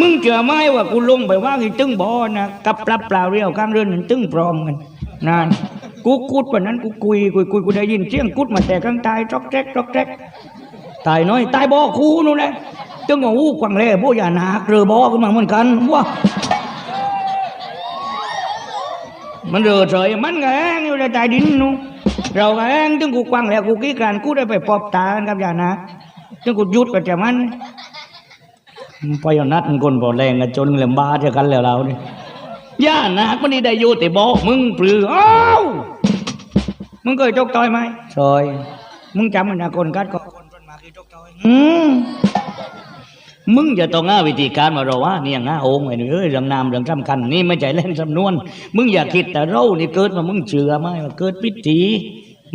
มึงเชื่อไหมว่ากูลงไปว่างอีตึ้งบอนะกับปลับเปล่าเรียวข้างเรือนนั่นตึ้งพร้อมกันนั่นกูกุดวันนั้นกูกุยกุยกุยกูได้ยินเสียงกุดมาแต่ข้างใต้จอกแจ๊กจอกแจ๊กตายน้อยตายบอคูนู่นแหละตึ้งว่าอู้กวางเล่บอย่าหนักเรือบอขึ้นมาเหมือนกันว้ามันเรือเฉยมันแงอยู่ในใต้ดินนู่นเราแห้งตึ้งกูกวางแล้วกูกี้การกูได้ไปปอบตากันกับอย่านักตึ้งกูยุดกับจะมัน พอยนัดมันคนบ่แรงกันจนเลยบ้าเท่ากันแล้วเราเนี่ยย่านักมันนี่ได้อยู่แต่บอกมึงปลืออ้าวมึงเคยจกต่อยไหมซอย มึงจำมันนะคนกัดก็คนจนมาคือจกต่อยอืมมึงจะต้องง่าวิธีการมาเราว่าเนี่ยง่าโองไอ้นี่เอ้ยเรื่องนามเรื่องสำคัญนี่ไม่ใช่เล่นสำนวน มึงอย่าคิดแต่เรานี่เกิดมามึงเชื่อไหมว่าเกิดพิธี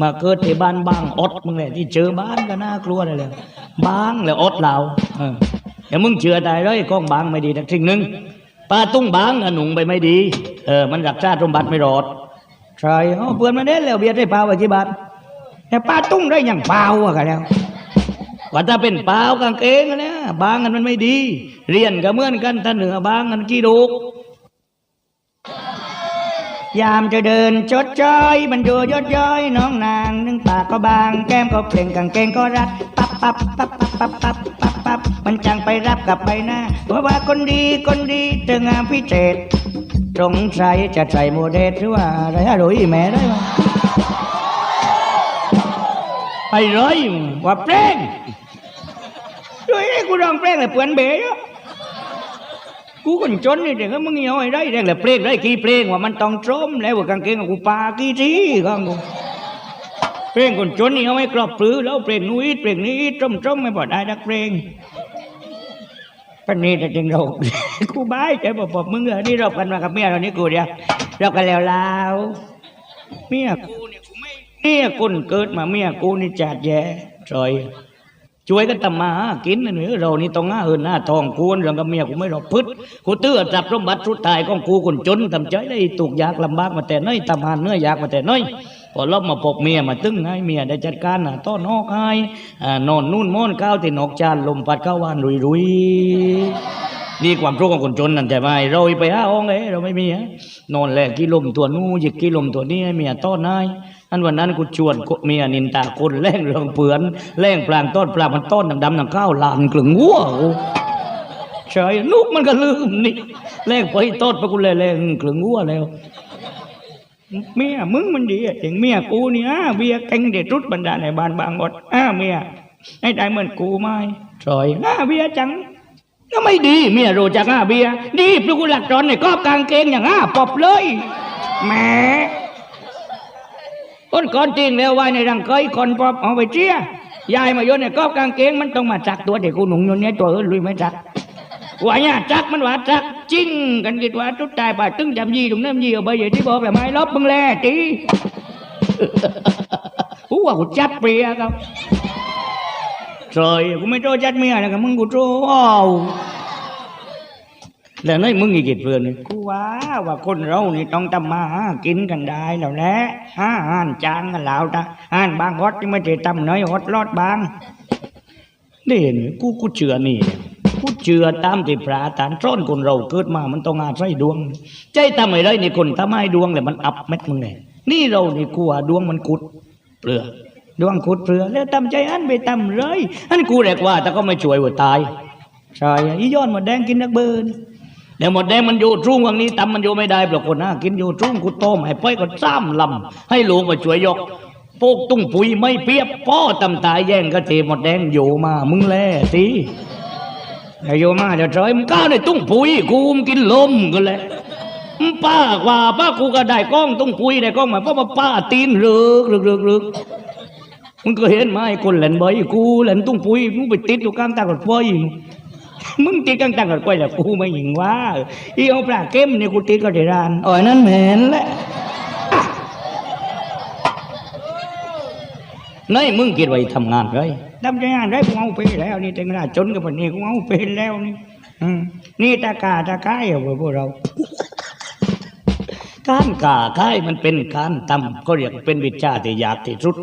มาเกิดที่บ้านบางอดมึงเลยที่เจอบ้านก็น่ากลัวเลยเลยบางแล้วอดเราเออ อย่ามึงเชื่อตายเลยกล้องบางไม่ดีทักสิ่งหนึ่งปลาตุ้งบางอะหนุงไปไม่ดี เออ มันรักษาสมบัติไม่รอดใช่เอาเพื่อนมาเด้แล้วเบียร์ได้เปล่าไว้ที่บ้านแต่ปลาตุ้งได้อย่างเปล่าอะกันแล้วว่าถ้าเป็นเปล่ากางเกงอะเนี่ยบางกันมันไม่ดี เรียนก็เหมือนกันถ้าเหนือบางกันกี่ดูกยามจะเดินจดจ้อยมันอยู่ยดย้อยน้องนางนึ่งปากก็บาง แก้มก็เปล่งกางเกงก็รัดปับปับปับปับปับปับ ปับมันจังไปรับกับใบหน้าว่าว่าคนดีคนดีเธองามพิเศษสงสัยจะใส่โมเดลหรือว่าอะไรอะโรยแม่ได้ไหมไอ้ร้อยว่าเปล่งด้วยไอ้กูร้องเปล่งเลยเปื่อนเบยกูคนจนนี่เด็กมึงเหี่ยวไอ้ได้เด็กแหละเปลงได้กี่เปลงว่ามันต้องจมแล้วว่ากางเกงของกูปากี่ทีข้างกู เปลงคนจนนี่เอาไม่กรอบปรือแล้วเปลงนู้นเปลงนี้จมจมไม่พอได้ดักเปลงปันนี้แต่จริงเรากูบายใจบอกบอกมึงเหรอนี่รบกันมากับเมียเรานี่กูเดียวรบกันแล้วล้วเมียกูเนี่ยกูไม่เมียคนเกิดมาเมียกูนี่จัดแย่ซอยช่วยกันทำมาหากินนะหนูเรานี่ต้องหาเอินหน้าทองกูนเรื่องกับเมียกูไม่รอพึดกูเตื้อจับสมบัติสุดท้ายของกูคนจนทำใจได้ถูกยากลำบากมาแต่น้อยทำหานเนื้อยากมาแต่น้อย พอลบมาพบเมียมาตึงให้เมียได้จัดการน้าต้อนอกให้นอนนู่นม้อนข้าวที่นอกจานลมพัดเข้าวานรุยรุยนี่ความทุกข์ของคนจนนั่นใช่ไหมเราไปหาห้องเอ้เราไม่มีฮะนอนแหลกกิลมตัวนู้หยิกกิลมตัวนี้ให้เมียต้อนให้อันวันนั้นกูชวนเมียนินตาคนแล่งเรืองเปือนแล่งปลางต้นปลางมันต้นดำดำนังข้าวลานกลึงวัวใช่ลูกมันก็ลืมนี่แล่งไปต้นไปกูแล่งกลึงวัวแล้ว เมียมึงมันดีอะอย่างเมียกูนี่อะเบียเก่งเด็ดรุดบรรดาในบ้านบางหมดอะเมียให้ได้เหมือนกูไหมใช่อะเบียจังก็ไม่ดีเมียรู้จักอะเบียดีเพราะกูหลักจอนในกอบกางเกงอย่างอะปอบเลยแหมคนก่อนจริงแล้วไว้ในรังเคยคนปอบเอาไปเชี่ยยายมาโยนในกอบกางเกงมันต้องมาจักตัวเด็กกูหนุ่งโยนเนี้ยตัวอื่นลุยไม่จัก ว่าเนี่ยจักมันว่าจักจริงกันกิดว่าทุกตายป่าตึ้งจำยีตรงน้ำยีเอาไปอย่างที่บอกแบบไม่ลบมึงแล่จีกูว่ากูจัดเปรียครับใช่กูไม่โตจัดเมียนะกับมึงกูโตว้าวแล้วนั่นมึงอีกกี่เพื่อนนี่กูว่าว่าคนเรานี่ต้องทำมาหากินกันได้แล้วแหละหาอาหารจางกันแล้วจ้ะอาหารบางฮอดที่ไม่ใช่ทำน้อยฮอดรอดบางนี่นี่กูกูเชื่อนี่ เชื่อตามที่พระอาจารย์สอนคนเราเกิดมามันต้องอาศัยดวง ใจทำไมได้นี่คนทำให้ดวงเลยมันอับเม็ดมึงไงนี่เรานี่กูว่าดวงมันกุดเปลือกดวงกุดเปลือกแล้วทำใจอันไปทำเลยอันกูเรียกว่าแต่ก็ไม่ช่วยว่าตายใช่อีย้อนหมดแดงกินนักเบิร์นเดี๋ยวหมดแดงมันอยู่ทุ่งวังนี้ตำมันอยู่ไม่ได้ปรากฏนะกินอยู่ทุ่งกูต้มให้ป้อยก็ซ้ำลำให้หลวงมาช่วยยกโปกตุ้งปุ๋ยไม่เปียบป้อตำตายแย่งกะเทหมดแดงอยู่มามึงแล่สิ อ้โยมาเดี๋ยวจอยมึงก้าวในตุ้งปุ๋ยกูมกินลมกันเลยมึงป้ากว่าป้ากูก็ได้กล้องตุ้งปุ๋ยได้กล้องมาป้ามาป้าตีนเรือกเรือกเรือกมึงก็เห็นไหมคนเล่นใบกูเล่นตุ้งปุ๋ยมึงไปติดอยู่กลางตากรถไฟมึงติดกลางตากรถไฟแหละกูไม่ยิงว่าอีเอาปลาเก้มเนี่ยกูติดก็ได้รานอ๋อนั่นแมนแหละนี่มึงคิดไว้ทำงานไร ทำงานไรกูเอาไปแล้ว นี่แต่งราจนกับปนนี้กูเอาไปแล้วนี่อืมนี่ตากาตาก้ายเอาไว้พวกเราการกาค่ายมันเป็นการทำก็เรียกเป็นวิชาที่ยากที่สุด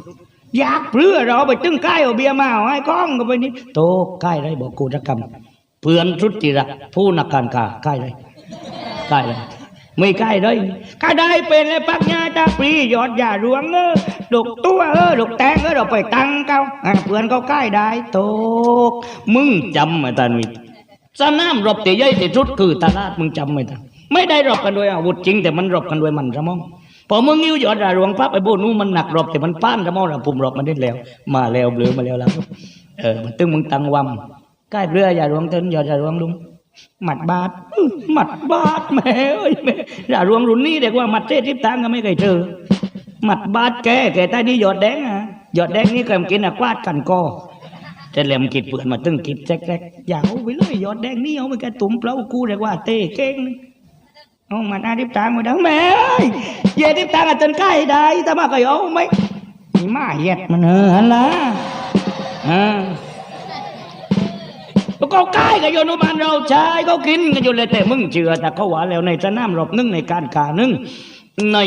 อยากเพื่อเราไปตึ้งค่ายเอาเบียร์มาเอาไอ้ก้องก็ไปนี่โตค่ายไรบอกกูจะกำเพื่อนชุดที่รักผู้นักการกาใกล้เลยใกล้เลย ไม่ใกล้เลยก็ได้เป็นเลยปักญาตาปรียอดยาหลวงเออดกตัวเออดกแตงเออเราไปตังเขาเพื่อนเขาใกล้ได้ตกมึงจำไหมตาหนุยสนามรบที่ใหญ่ที่สุดคือตลาดมึงจำไหมตาไม่ได้รบกันด้วยอาวุธจริง แต่มันรบกันด้วยมันสมองพอมึงยิ้วยอดยาหลวงปั๊บไอ้โบนู้มันหนักรบแต่มันป้านสมองเราปุ่มรบมันได้แล้ว มาแล้วเบลือมาแล้วแล้วเออมันตึงมึงตังวำใกล้เรืออย่าหลวงเต้นยอดยาหลวงลุง หมัดบาดหมัดบาดแม่เอ้ยแม่อย่ารวมรุ่นนี้เด็กว่าหมัดเทศทิพตังก็ไม่เคยเจอหมัดบาดแกแกใต้นี่หยอดแดงอะหยอดแดงนี่เคยกินอะกวาดกันกอจะเหลยมกิดเปื่อนมาตึงกิดแจ๊กๆอย่าเอาไปเลยหยอดแดงนี่เอาไปแกตุ่มเปล่ากูเรียกว่าเต้เก่งเอามันอาทิพตังมาดังแม่เอ้ยเย่ทิพตังอะจนใกล้ได้แต่มาก็เอาไหมนี่มาเห็ดมันเออฮันละอ่า แล้วก็ใกล้กับโยนุบานเราใช้เขากินกันอยู่เลยแต่มึงเชื่อแต่เขาหวาแล้วในสนามรบนึงในการกานึงใน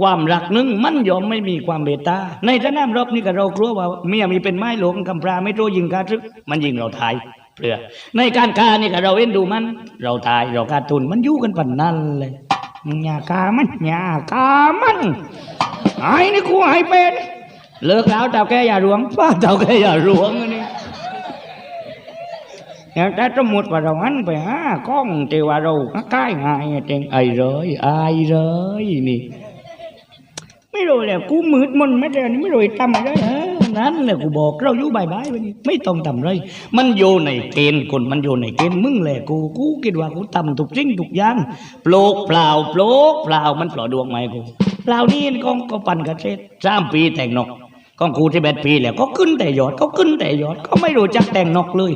ความรักนึงมันยอมไม่มีความเมตาในสนามรบนี่ก็เรากลัวว่าเมียมีเป็นไม้หลวงกำพร้าไม่โตยิงกาทึกมันยิงเราตายเปลือในการกานี่ก็เราเอ็นดูมัน เราตายเราการทุนมันยู่กันปันนั่นเลยอย่ากามันอย่ากามันไอ้นี่กูไอ้เป็นเลิกแล้วเจ้าแกอย่าหลวงป้าเจ้าแกอย่าหลวงอันนี่ อย่างแต่สมมติว่าเราหันไปหากล้องที่ว่าเราใกล้ง่ายเองไอ้เลยไอ้เลยนี่ ไม่รู้เลยกูมืดมนไม่ได้นี่ไม่รู้ทำอะไรเออนั่นแหละกูบอกเราอยู่บายบายวันนี้ไม่ต้องทำเลยมันอยู่ในเกณฑ์คนมันอยู่ในเกณฑ์มึงแหละกูกูคิดว่ากูทำทุกสิ่งทุกย่างโปลกเปล่าโปลกเปล่ามันปล่าดวงไหมกูเปล่านี่กองก็ปั่นกระเช็ดสามปีแต่งนกกองกูที่แปดปีแล้วก็ขึ้นแต่ยอดก็ขึ้นแต่ยอดก็ไม่รู้จักแต่งนกเลย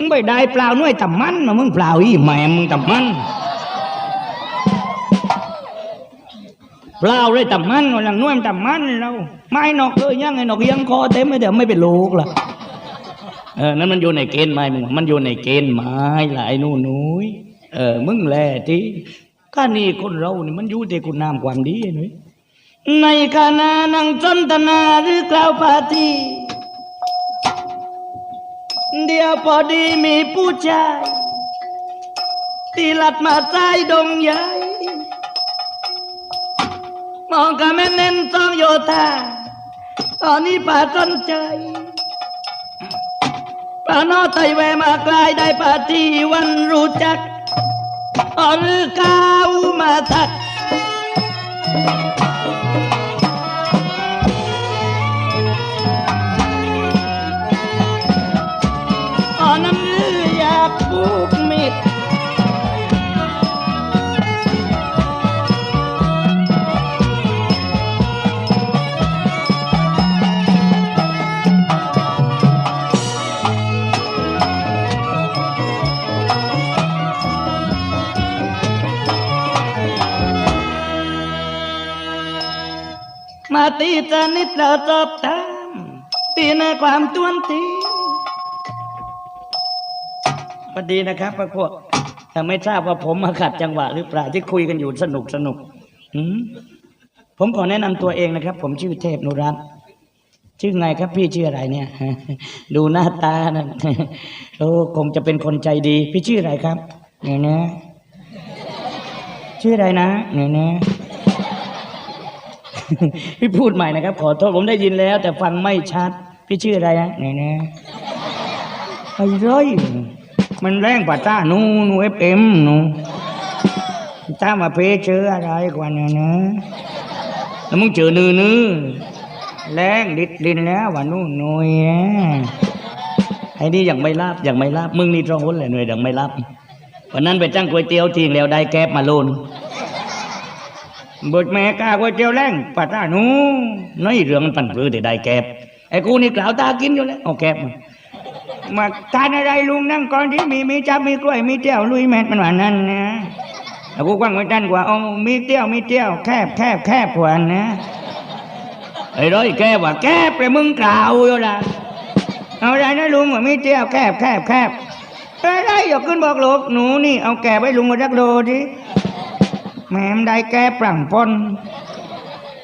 มึงไปได้เปล่าน่วยตำมันนะมึงเปล่าอีแม่มึงตำมันเปล่าเลยตำมันวันหลังน่วยมันต่ำมันเราไม่นอกเลยยังไงนอกยังคอเต็มไม่เดี๋ยวไม่เป็นลูกล่ะเออนั่นมันอยู่ในเกณฑ์ไม้มึงมันอยู่ในเกณฑ์ไม้หละไอ้นู่นนุ้ยเออมึงแหละที่ข้านี่คนเรานี่มันอยู่ที่คุณนามความดีนุ้ยในขณะนั่งจนตนาหรือกล่าวปาที เดียวพอดีมีผู้ชายตีลัดมาใต้ดงใหญ่มองกับแม่เน้นต้องโยธาตอนนี้ป่าสนใจป่านอไตแวมากลายได้ป่าที่วันรู้จักอ๋อหรือก้าวมาทัก มาตีสนิทเราจบตามตีในความตวนตีสวัสดีนะครับพระพวกแต่ไม่ทราบว่าผมมาขัดจังหวะหรือเปล่าที่คุยกันอยู่สนุกสนุกผมขอแนะนำตัวเองนะครับ ผมชื่อเทพนุรัตน์ชื่อไงครับพี่ชื่ออะไรเนี่ย ดูหน้าตานะโอ้คงจะเป็นคนใจดี พี่ชื่ออะไรครับเนี่ยนะชื่ออะไรนะเนี่ยนะ พี่พูดใหม่นะครับ ขอโทษผมได้ยินแล้ว แต่ฟังไม่ชัด พี่ชื่ออะไรนะไหนนะไอ้ร้อยมันแรงกว่าจ้านูนูเอฟเอ็มนูถ้ามาเพเจออะไรกว่านี้นะแล้วมึงเจอนื้อนื้อแรงดิดดินแล้วว่านู่นน่วยไอ้นี่ยังไม่รับยังไม่รับมึงนี่ตรงหุ้นเลยหน่วยยังไม่รับวันนั้นไปจ้างก๋วยเตี๋ยวทิ้งแล้วได้แก๊บมาโลน บทแม่กาก๋วยเตี๋ยวแรงปัดตาหนูน้อยเรื่องมันปั่นปลื้อแต่ได้แก็บไอ้กูนี่กล่าวตากินอยู่แล้วเอาแก็บมามาทานอะไรลุงนั่งก่อนที่มีมีจับมีกล้วยมีเตี้ยวลุยแมทมันหวานนั่นนะแล้วกูกว้างไว้ด้านกว่าเอามีเตี้ยวมีเตี้ยวแคบแคบแคบกว่านะไอ้ร้อยแกว่าแกบไปมึงกล่าวอยู่ละเอาอะไรนะลุงว่ามีเตี้ยวแคบแคบแคบเอ้ได้อย่าขึ้นบอกลูกหนูนี่เอาแกบไว้ลุงมาจักโลดิ แม่มได้แก้ปรังปอน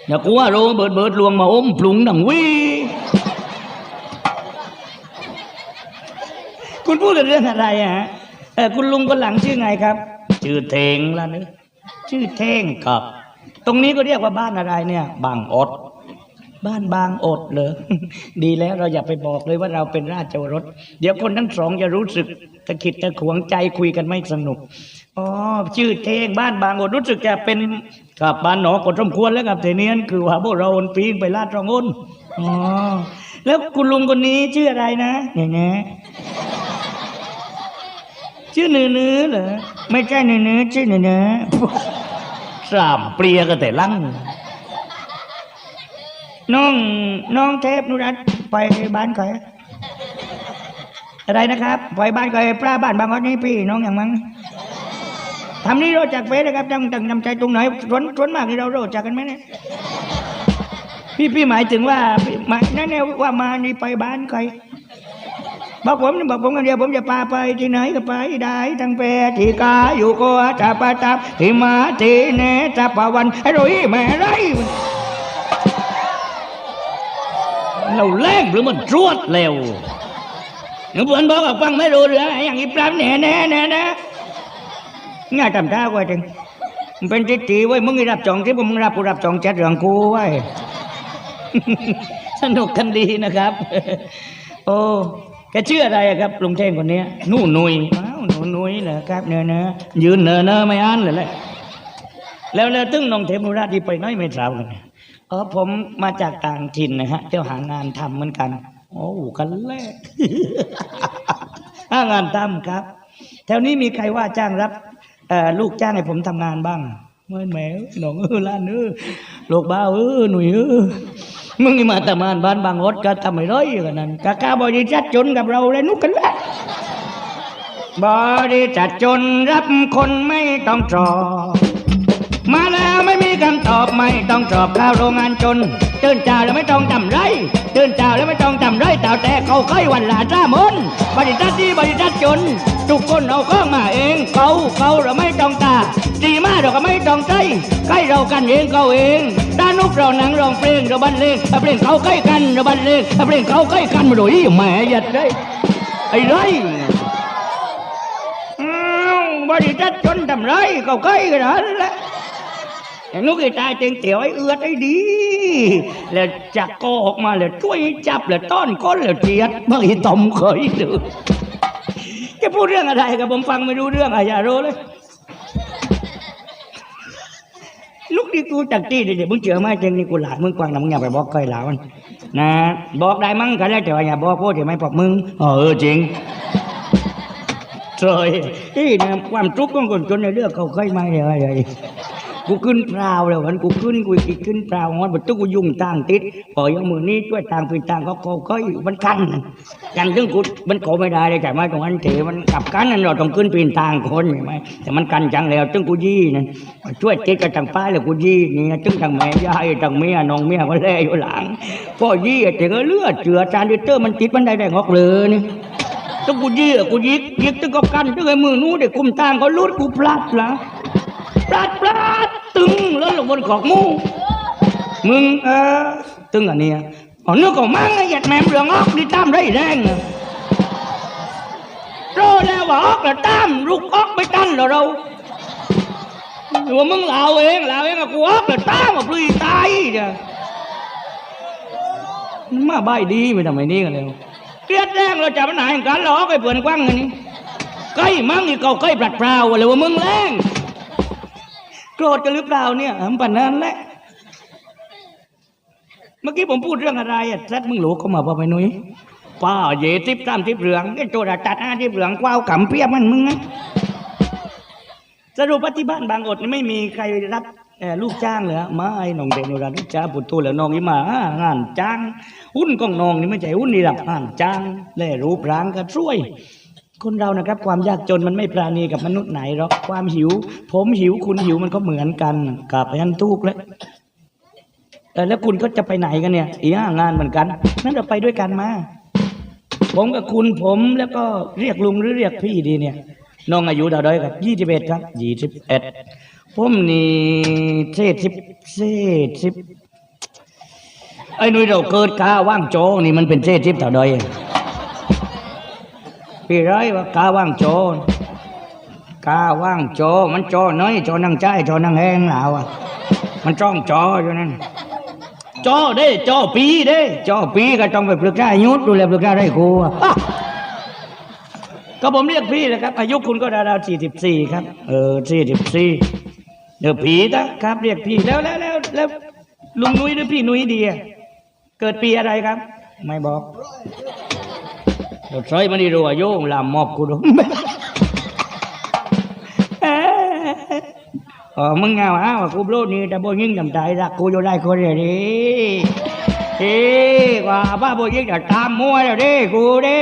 อย่ากลัวโรเบิดเบิดลวงมาอมปลุงดังวิคุณพูดเรื่องอะไรอะฮะเออคุณลุงคนหลังชื่อไงครับ ชื่อเทงล่ะนึกชื่อเทงครับ ตรงนี้ก็เรียกว่าบ้านอะไรเนี่ย บางอด บ้านบางอดเหรอดีแล้วเราอย่าไปบอกเลยว่าเราเป็นราชโอรสเดี๋ยวคนทั้งสองจะรู้สึกตะขิดตะขวงใจคุยกันไม่สนุก อ๋อชื่อเทงบ้านบางอดรู้สึกจะเป็นกับบ้านหนอกดสมควรแล้วกับเทเนียนคือว่าพวกเราอนปีนไปลาดรองอ้นอ๋อแล้วคุณลุงคนนี้ชื่ออะไรนะเนี่ยนะชื่อเนื้อเนื้อเหรอไม่ใช่เนื้อเนื้อชื่อเนื้อเนื้อสามเปรียก็แต่ลังน้องน้องเทพนุรัตไปบ้านใครอะไรนะครับ ไปบ้านใครปลาบ้านบางคนนี้พี่น้องอย่างมั้ง ทำนี้เราจากเฟซนะครับจังจังจำใจตรงไหนสวนสวนมากที่เรารู้จักกันไหมเนี่ยพี่พี่หมายถึงว่าหมายนั่นเนี่ยว่ามานี่ไปบ้านใครบอกผมบอกผมกันเดียวผมจะพาไปที่ไหนก็ไปได้ทั้งเปที่กาอยู่ก็จะประทับที่มาที่เนจะปะวันไอ้รุ่ยแม่ไรเราแรงหรือมันรวดเร็วหนูเพื่อนบอกว่าฟังไม่รู้เรื่องอย่างนี้ปรับแน่แน่แน่แน่ ง่ายทำท่าไว้จริงมันเป็นทิฏฐิไว้ยมึงไอ้รับจองที่มึงรับกูรับจองจัดเรื่องกูไว้สนุกกันดีนะครับ โอ้แกชื่ออะไรครับลุงเท่งคนเนี้ยนู่นนุยอ้าวหนูนุยเหรอครับเนอะเนอะยืนเนอะเนอะไม่อ่านเลยแหละแล้วแล้วตึ้งน้องเทมุราที่ไปน้อยไม่ทราบกันเนี่ยเออผมมาจากต่างถิ่นนะฮะเที่ยวหางานทำเหมือนกันโอ้กันแรกหางานทำครับ แถวนี้มีใครว่าจ้างรับ ลูกจ้างให้ผมทำงานบ้างไม่แมวหนองเออล้านเออโลกบ้าเออหนุ่ยเออมึงมาทำงานบ้านบางอดก็ทำไม่ร้อยกันนั้นกะกาบริษัทจนกับเราเลยนุกกันแหละบริษัทจนรับคนไม่ต้องจอมาแล้วไม่มีคำตอบไม่ต้องจอบข้าวโรงงานจนตื่นเช้าแล้วไม่ต้องจำไรตื่นเช้าแล้วไม่ต้องจำไรแต่แต่เขาค่อยวันละจ้ามนบริษัทที่บริษัทจน ทุกคนเอาข้องมาเองเขาเขาเราไม่ต้องตาดีมากเราก็ไม่ต้องใจใกล้เรากันเองเขาเองด้านนุกเราหนังร้องเพลงเราบันเลงเพลงเขาใกล้กันเราบันเลงเพลงเขาใกล้กันมาโดยแหม่ยัดได้ไอ้ไรบริษัทจนทำไรก็ใกล้กันนั่นแหละนุกไอ้ตายเตียงเตี๋ยวไอ้เอือดไอ้ดี แล้วจักก็ออกมาแล้วช่วยจับแล้วต้อนก้นแล้วเจียดบางทีตอมเคยดู จะพูดเรื่องอะไรกับผมฟังไม่รู้เรื่องอะอย่ารู้เลยลูกนี่กูจักตี้เดี๋ยวมึงเจอมาเจงนี่กูหลานมึงกวางนะมึงอย่าไปบอกใคยหลามันนะบอกได้มั้งกันแล้วแต่ว่าอย่าบอกพูดเดี๋ยวไม่ปอกมึงเออจริงเลยที่เนี่ยความทุกข์ของคนจนในเรื่องเขาเคยมาเดี๋ยอะไร กูขึ้นเปล่าแล้ววันกูขึ้นกูอีกขึ้นเปล่าวันบัดตุกกูยุ่งต่างติดพอยังมือนี้ช่วยต่างเป็นต่างเขาเขาเคยมันกันกันซึ่งกูมันขอไม่ได้เลยแต่ไม่ตรงนั้นเถมันกลับกันนั่นเราต้องขึ้นเปีนต่างคนใช่ไหมแต่มันกันจังแล้วซึ่งกูยี่นั่นช่วยติดกับทางป้ายแล้วกูยี่นี่ซึ่งทางแม่ยายทางเมียน้องเมียก็แล่อยู่หลังพ่อยี่แต่ก็เลือดเจือจานดิเตอร์มันติดมันได้ได้งอกเลยนี่ตึงกูยี่กูยิกยิกตึงก็กันตึงไอ้มือนู้นเด็กกุมตางเขาลุดกูพลัดละ พลัดพลัดตึงแล้วลงบนขอกมูมึงเออตึงอันเนี้ยอ๋อนึกของมั่งไอ้หยัดแมมเรืองออกนี่ตามได้แรงอะรอแล้วว่าออกแล้วตามลูกออกไม่ตันหรอเราว่ามึงเหลาเองเหลาเองกูออกแล้วตามอะปลุยตายจ้ะมาใบดีไม่ทำไมนี่กันเลยเกลียดแรงเราจะมันหายกันหรอกไอ้เพื่อนกว้างอันนี้ใกล้มั่งนี่เขาใกล้ปลัดเปล่าอะไรว่ามึงแรง โกรธกันหรือเปล่าเนี่ยอำปันนั้นแหละ เมื่อกี้ผมพูดเรื่องอะไรอะซัดมึงหลูเข้ามาป่ะไปนุ้ยป้าเย่ทิพย์ตามทิพย์เหลืองไอ้โจรตัดอาทิพย์เหลืองกว้าวขำเปียบมันมึงนะสรุปว่าที่บ้านบางอดไม่มีใครรับลูกจ้างเลยไม่น้องเดนุรานุจ้าปุตตุแล้วน้องนี่มางานจ้าง หุ้นของน้องนี่ไม่ใช่หุ้นนี่หรับงานจ้าง แล่รูปร่างก็ช่วย คนเรานะครับความยากจนมันไม่ปราณีกับมนุษย์ไหนหรอกความหิว ผมหิวคุณหิวมันก็เหมือนกันกับยันทุกแล้วแล้วคุณก็จะไปไหนกันเนี่ยอีห้างานเหมือนกันนั่นเราไปด้วยกันมา ผมกับคุณผมแล้วก็เรียกลุงหรือเรียกพี่ดีเนี่ยน้องอายุเท่าไดครับยี่สิบเอ็ดครับยี่สิบเอ็ดผมนี่เศษสิบเศษสิบไอ้นุ่ยเราเกิดกาว่างโจนี่มันเป็นเศษสิบเท่าได พี่ร้อยว่ากาว่างโจรกาว่างโจมันโจน้อยโจนังใจโจนังแหงแล้วอะมันจ้องจออยู่นั่นจอเด้จอปีเด้จอปีก็ต้องไปปรึกษายุทธดูแลปรึกษาได้ครูอะก็ผมเรียกพี่นะครับ อายุคุณก็ดาวๆสี่สิบสี่ครับ เออสี่สิบสี่เดี๋ยวผีนะครับ เรียกพี่แล้วแล้วแล้วแล้วลุงนุ้ยหรือพี่นุ้ยดีอะเกิดปีอะไรครับ ไม่บอก เฉยวใช้มันดีรัวโยงลามมอบกูดูอ๋อมึงเงาอ้าวกูโบรนี่แต่โบยิ่งจำใจรักกูอยู่ได้คนเดียวดิเฮ้กว่าป้าโบยิ่งจะตามมัวแล้วด้กูด้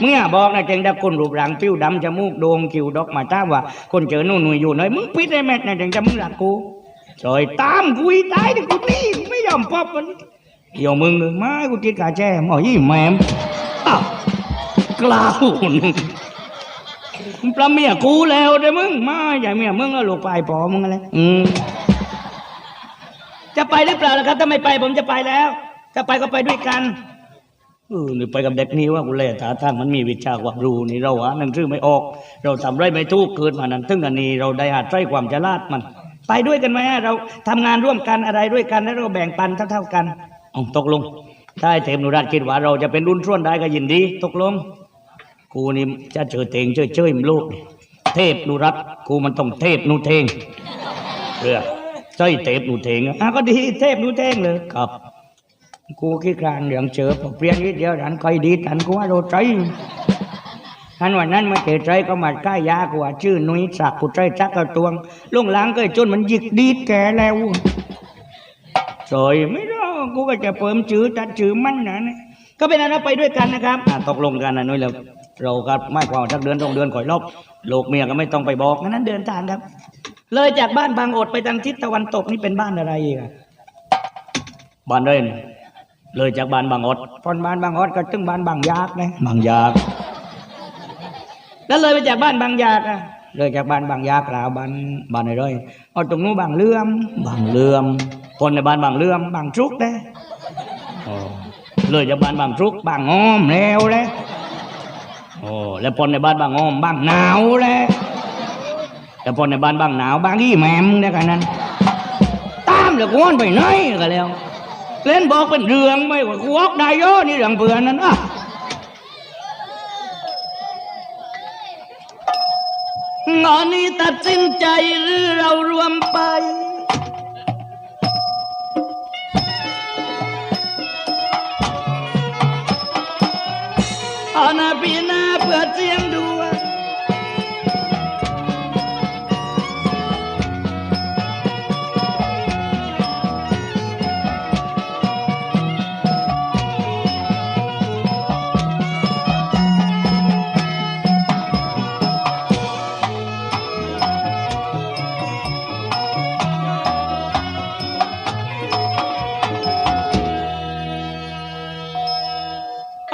เมื่อบอกนะเจงดับคนรูปร่างผิวดำจมูกโด่งคิวดอกมาตามว่า คนเจอหนู่นหนุ่ยอยู่หน่อยมึงปิดไอ้แม่นะเจงจะมึงรักกูจอยตามกูอีตายดิกูนี่ไม่ยอมปอบมันเกี่ยวมึงเลยไม่กูกินกาแจ้หมอยี่แหมมอ้าว กล้าวหนึ่งมึงปลาเมียกูแล้วเด้มึงมาใหญ่เมียมึงก็ลูกปปอมึงอะไรอืมจะไปหรือเปล่าล่ะครับถ้าไม่ไปผมจะไปแล้วถ้าไปก็ไปด้วยกันเออนี่ไปกับเด็กนี่ว่ากูเล่ตาทางมันมีวิชาความรู้นี่เราหาหนังสือไม่ออก เราทำไรไม่ถูกเกิดมานั้นถึงอันนี้เราได้อาจใจความฉลาดมัน ไปด้วยกันไหมเราทำงานร่วมกันอะไรด้วยกันแล้วเราแบ่งปันเท่าๆกันเอตกลงถ้าไอ้เทมนุรัตคิดว่าเราจะเป็นรุ่นส่วนได้ก็ยินดี ตกลง กูนี่จะเจอเตงเจอเจยมลูก เทพนุรัตกูมันต้องเทพนุเทงเพื่อใจเทพนุเทงอะก็ดีเทพนุเทงเลยครับ กูขี้คลานเหลืองเจอพอเปลี่ยนนิดเดียวรันคอยดีทันกูว่าเราใจทันวันนั้นมาเกใจก็มาใกล้ยากว่าชื่อนุ้ยสักกูใจจักกระตวงลุงล้างก็จนมันหยิกดีดแกแล้วสอยไม่รอกูก็จะเพิ่มชื่อตัดชื่อมันนะเนี่ยก็เป็นอันว่าไปด้วยกันนะครับตกลงกันนะนุ้ยแล้ว เราก็ไม่กว่าสักเดือนสองเดือนข่อยรอบลูกเมียก็ไม่ต้องไปบอกงั้นนั้นเดินทางครับ เลยจากบ้านบางอดไปทางทิศตะวันตกนี่เป็นบ้านอะไรอีกอะบ้านเรนเลยจากบ้านบางอดพอนบ้านบางอดก็ถึงบ้านบางยากนะบางยากแล้วเลยไปจากบ้านบางยากอะเลยจากบ้านบางยากแล้วบ้านบ้านอะไรเอาตรงนู้นบางเลื่อมบางเลื่อมคนในบ้านบางเลื่อมบางชุกนะโอ้เลยจากบ้านบางทรุกบางอ้อมแล้วแหละ โอ้แล้วพอนในบ้านบางอ้อมบางหนาวแหละแล้วพอนในบ้านบางหนาวบางยี่แหมมได้กันนั้น ตามแล้วกวนไปไหนกันแล้ว เล่นบอกเป็นเรื่องไม่ว่ากูออกได้โยนี่เรื่องเพื่อนนั้นอะงอนนี้ตัดสินใจหรือเรารวมไป อา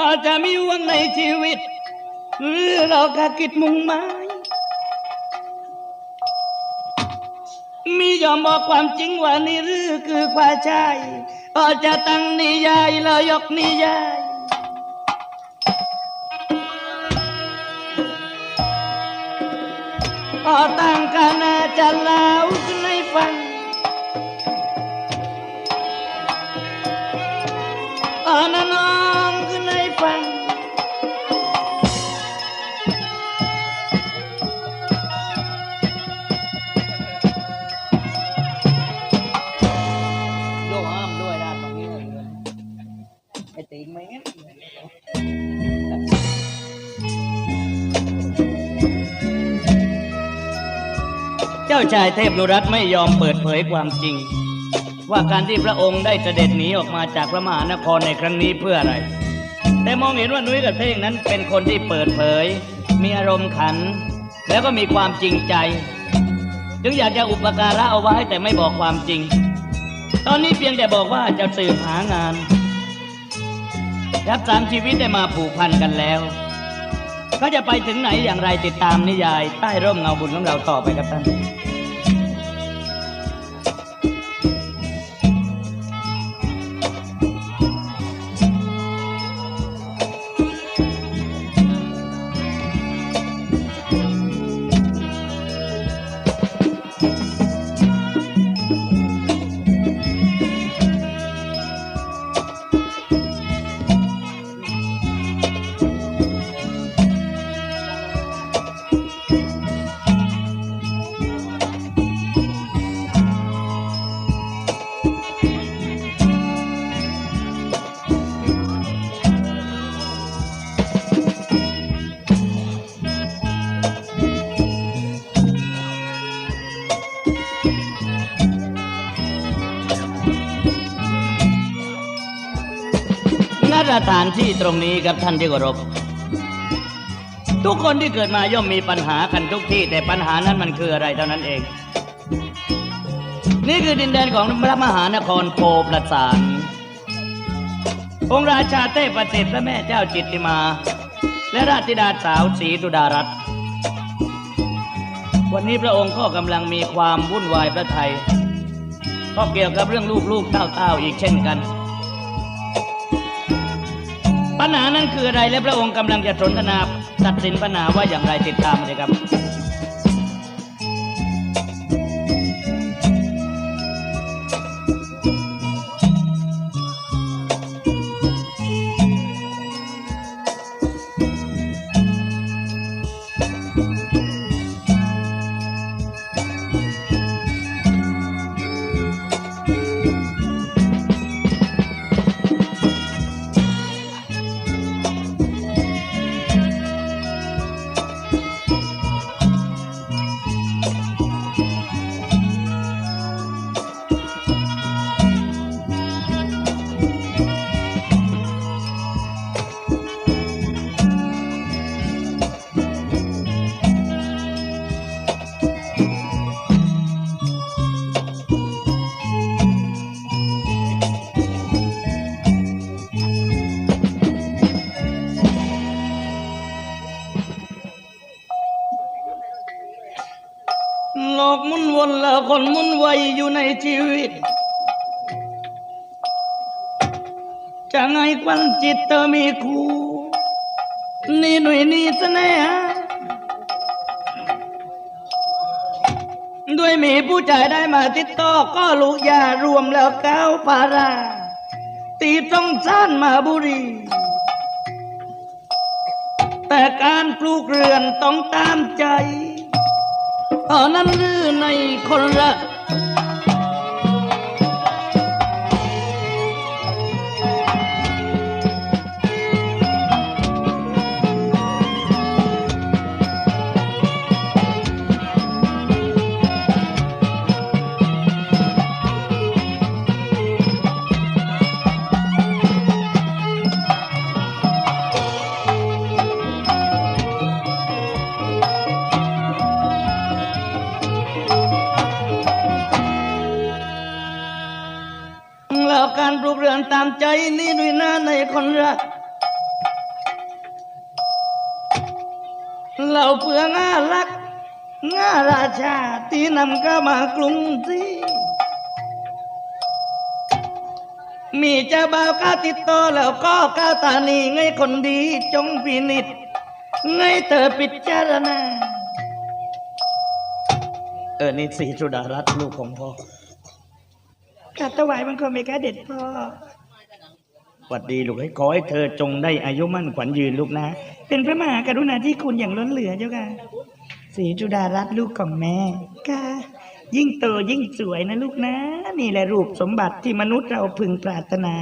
อาจจะมีวังในชีวิต หรือเรากะกิดมุ่งหมายมียอมบอกความจริงว่านี่หรือคือความใช่อาจจะตั้งนิยายแล้วยกนิยายอตั้งกันอาจะเล่า จ้าชายเทพนุรัตไม่ยอมเปิดเผยความจริง ว่าการที่พระองค์ได้เสด็จหนีออกมาจากพระมหานครในครั้งนี้เพื่ออะไร แต่มองเห็นว่านุ้ยกับเท่งนั้นเป็นคนที่เปิดเผย มีอารมณ์ขัน แล้วก็มีความจริงใจ จึงอยากจะอุปการะเอาไว้แต่ไม่บอกความจริง ตอนนี้เพียงแต่บอกว่าจะสืบหางานยับสามชีวิตได้มาผูกพันกันแล้วก็จะไปถึงไหนอย่างไรติดตามนิยาย ใต้ร่มเงาบุญของเราต่อไปครับท่าน ที่ตรงนี้กับท่านที่เคารพทุกคนที่เกิดมาย่อมมีปัญหากันทุกที่ แต่ปัญหานั้นมันคืออะไรเท่านั้นเอง นี่คือดินแดนของพระมหานครโพประสานองค์ราชาเทพเทพและแม่เจ้าจิตติมา และราชธิดาสาวศรีสุดารัตน์วันนี้พระองค์ก็กำลังมีความวุ่นวายพระไทยก็เกี่ยวกับเรื่องลูกๆเต้าๆอีกเช่นกัน ปัญหานั้นคืออะไรและพระองค์กำลังจะสนทนาตัดสินปัญหาว่าอย่างไรติดตามเลยครับ ชีวิต จะไงควันจิตเธอมีคู่นี่หน่วยนี่เสน่หด้วยมีผู้ชายได้มาติดต่อก็ลูกยารวมแล้วเก้าปารา ตีต้องซ่านมาบุรี แต่การปลูกเรือนต้องตามใจตอนนั้นหรือในคนละามใจนี่ด้วยหน้าในคนรัก เราเพื่อง่ารักง่าราชาที่นำก็มากรุงที่มีเจ้าบ่าวก้าติดต่อแล้วก็ก้าตานีไงคนดีจงพินิจไงเธอพิจารณา เออ นี่สีสุดารัตน์ลูกของพ่อ กราบถวายบังคมเมกาเด็ดพ่อ วัสดีลูกให้ขอให้เธอจงได้อายุมั่นขวัญยืนลูกนะ เป็นพระมหากรุณาธิคุณอย่างล้นเหลือเจ้าค่ะศรีจุดารัตน์ลูกของแม่ค่ะยิ่งโตยิ่งสวยนะลูกนะ นี่แหละรูปสมบัติที่มนุษย์เราพึงปรารถนา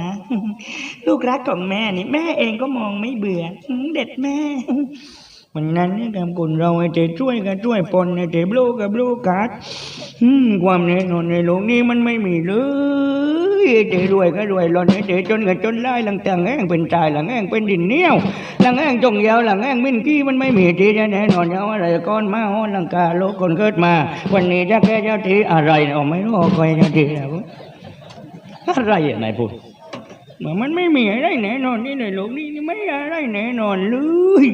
ลูกรักของแม่นี่แม่เองก็มองไม่เบื่อเด็ดแม่ วันนั้นนี่ยกับคนเราไอ้เจ๊ช่วยกันช่วยปนไอ้เจ๊โบลกับโบลกัดอืมความแน่นอนในโลกนี้มันไม่มีเลยไอ้เจ๊รวยก็รวยหลอนไอ้เจ๊จนก็จนได้หลังต่างแห้งเป็นตายหลังแห้งเป็นดินเหนียวหลังแห้งจงยาวหลังแห้งมินกี้มันไม่มีทีแน่นอนเอาอะไรก้อนมาห้อนหลังกาโลกคนเกิดมา วันนี้จะแก้เจ้าทีอะไรเอาไม่รู้ใครเจ้าทีแล้วอะไรอะนายพูดมันไม่มีอะไรแน่นอนนี่ในโลกนี้ไม่อะไรแน่นอนเลย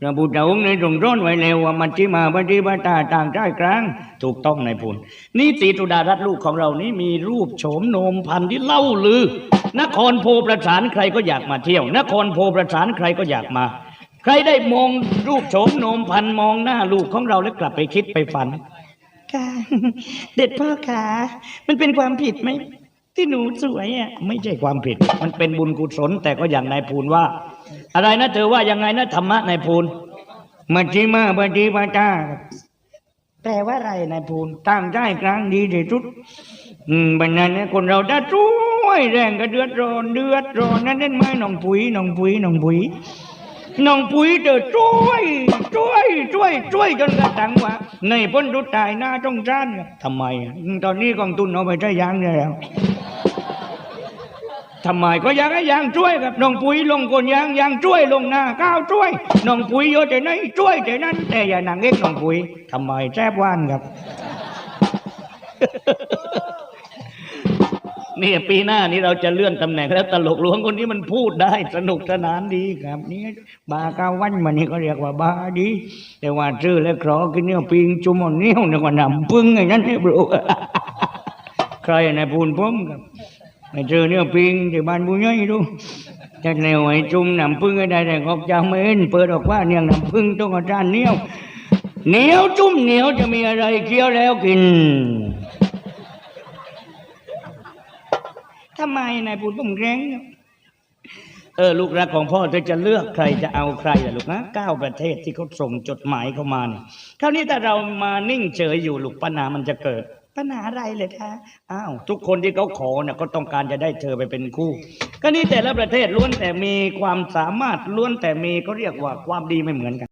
พระพุทธองค์ในทรงร้อนไว้แล้วว่ามันจิมาปฏิบัติต่างใจกลาง ถูกต้องในพูนนี่ตีตุดารัตลูกของเรานี่มีรูปโฉมโนมพันที่เล่าลือ นครโพประสานใครก็อยากมาเที่ยว นครโพประสานใครก็อยากมา ใครได้มองรูปโฉมโนมพันมองหน้าลูกของเราแล้วกลับไปคิดไปฝันค่ะเด็ดพ่อขามันเป็นความผิดไหม ที่หนูสวยอะไม่ใช่ความผิด มันเป็นบุญกุศลแต่ก็อย่างนายพูนว่า อะไรนะเธอว่ายังไงนะธรรมะนายพูนมัชฌิมาปฏิปทาแปลว่าอะไรนายพูนตั้งใจกลางดีที่สุดอืมบันนั้นเนี่คนเราถ้ช่วยแรงก็เดือดร้อนเดือดร้อนนั่นเล่นไหน้องปุ๋ยน้องปุ๋ยน้องปุ๋ยน้องปุ๋ยเธอช่วยช่วยช่วยช่วยจนกระทั่งว่า ในพ้นรุดตายหน้าต้องจ้านทำไมอะอืมตอนนี้กองทุนเอาไปใช้ยางได้แล้ว ทำไมก็อยากให้ยางช่วยครับน้องปุ๋ยลงคนยางยางช่วยลงหน้าก้าวช่วยน้องปุ๋ยโยแต่ไหนช่วยแต่นั้น แต่อย่าหนังเอ็กน้องปุ๋ยทำไมแจบว่านครับนี่ปีหน้านี้เราจะเลื่อนตำแหน่งแล้วตลกหลวงคนนี้มันพูดได้สนุกสนานดีครับ นี่บาก้าวันมันนี่ก็เรียกว่าบาดี แต่ว่าชื่อและครอกินเนี่ยปิงจุมอนเนี่ยวเนี่ยก็นำปึ้งไอ้นั่นไอ้บรูใครในพูนผมครับ ไอ้เจอเนี่ยปิงที่บ้านบุญย่อยดูจะแนวไอ้จุ่มนำปึ้งไอ้ได้แต่ออกจากเมนเปิดออกว่าเนี่ยนำปึ้งต้องอาจารย์เหนียวเหนียวจุ่มเหนียวจะมีอะไรเคี้ยวแล้วกินทำไมนายพูดผมแรงเนี่ยเออลูกรักของพ่อเธอจะเลือกใครจะเอาใครล่ะลูกนะเก้าประเทศที่เขาส่งจดหมายเข้ามาเนี่ยคราวนี้ถ้าเรามานิ่งเฉยอยู่ลูกปัญหามันจะเกิด ปัญหาอะไรเลยคะอ้าวทุกคนที่เขาขอเนี่ยก็ต้องการจะได้เธอไปเป็นคู่ ก็นี่แต่ละประเทศล้วนแต่มีความสามารถล้วนแต่มีเขาเรียกว่าความดีไม่เหมือนกัน